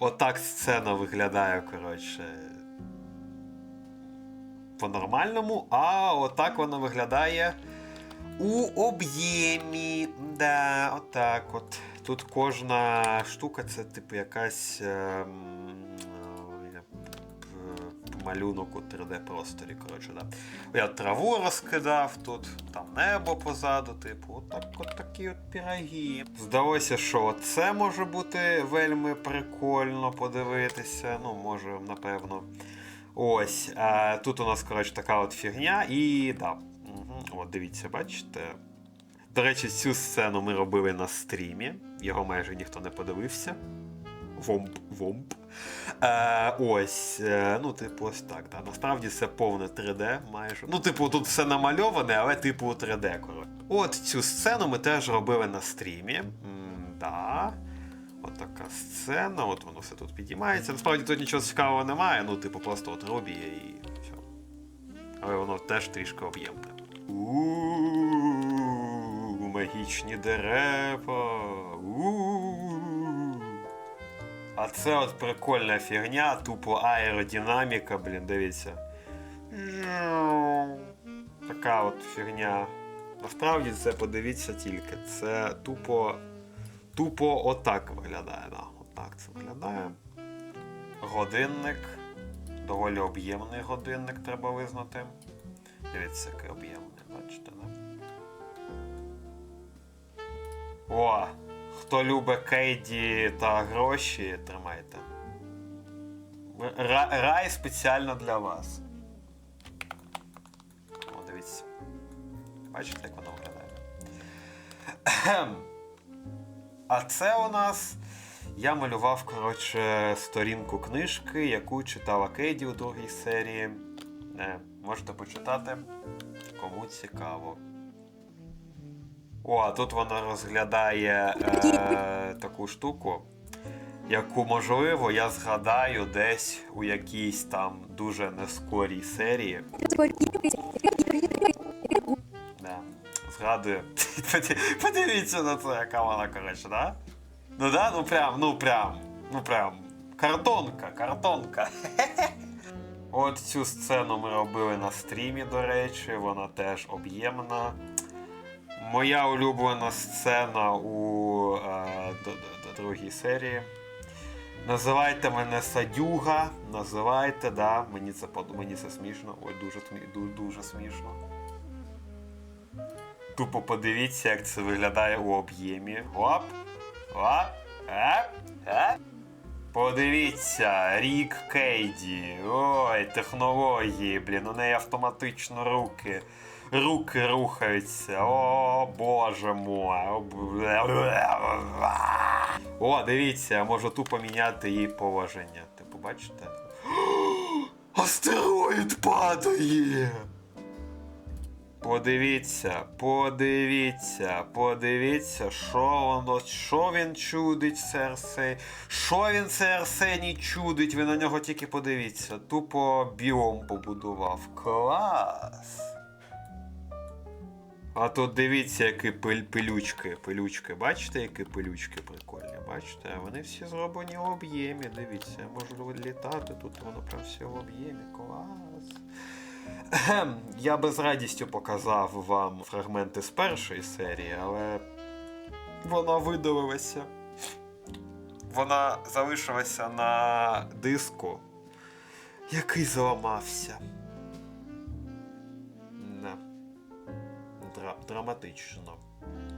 отак сцена виглядає, коротше. По-нормальному, а отак вона виглядає у об'ємі. Да, отак от. Тут кожна штука це, типу, якась. е, малюнок у 3D-просторі. Коротше, да. Я траву розкидав тут, там небо позаду, типу, отак, от такі от піроги. Здалося, що це може бути вельми прикольно подивитися. Ну, може, напевно. Ось. А тут у нас, коротше, така от фігня, і да. Угу. От, дивіться, бачите. До речі, цю сцену ми робили на стрімі. Його майже ніхто не подивився. Вомп, вомп. Е, ось, е, ну, типу, ось так. Да. Насправді це повне 3D майже. Ну, типу, тут все намальоване, але типу 3D, коротше. От цю сцену ми теж робили на стрімі. М, да. От така сцена, от воно все тут підіймається. Насправді тут нічого цікавого немає, ну, типу, просто от робі і все. Але воно теж трішки об'ємне. У магічні дерева. У-у-у. А це от прикольна фігня, тупо аеродинаміка, блін, дивіться. Така от фігня. Насправді це подивіться тільки. Це тупо. Тупо отак виглядає. Да. Отак це виглядає. Годинник. Доволі об'ємний годинник треба визнати. Дивіться, який об'ємний, бачите, да? О! Хто любить кейді та гроші, тримайте. Ра- рай спеціально для вас. О, дивіться. Бачите, як воно виглядає? А це у нас. Я малював, коротше, сторінку книжки, яку читала Кейді у другій серії. Не, можете почитати, кому цікаво. О, а тут вона розглядає е, таку штуку, яку, можливо, я згадаю десь у якійсь там дуже нескорій серії. Да. Згадую. Подивіться на це, яка вона, коротше, да? Ну да, ну прям, ну прям, ну прям. Картонка, картонка. От цю сцену ми робили на стрімі, до речі, вона теж об'ємна. Моя улюблена сцена у е, другій серії. Називайте мене Садюга, називайте, да, мені це, мені це смішно. Ой, дуже, дуже смішно. Тупо подивіться, як це виглядає у об'ємі. Оп! Оп! Еп! Еп! Подивіться, рік Кейді. Ой, технології, блін, у неї автоматично руки. Руки рухаються. О, боже мой. О, дивіться, я можу тупо міняти її положення. Типу, бачите? Астероїд падає! Подивіться, подивіться, подивіться, що воно, що він чудить Серсей, що він Серсені чудить, ви на нього тільки подивіться. Тупо біом побудував. Клас! А тут дивіться, які пилючки, пилючки. Бачите, які пилючки прикольні? Бачите? Вони всі зроблені в об'ємі. Дивіться, я можу літати, тут воно прям все в об'ємі. Клас. Я би з радістю показав вам фрагменти з першої серії, але вона видалилася. Вона залишилася на диску, який зламався. дра драматично.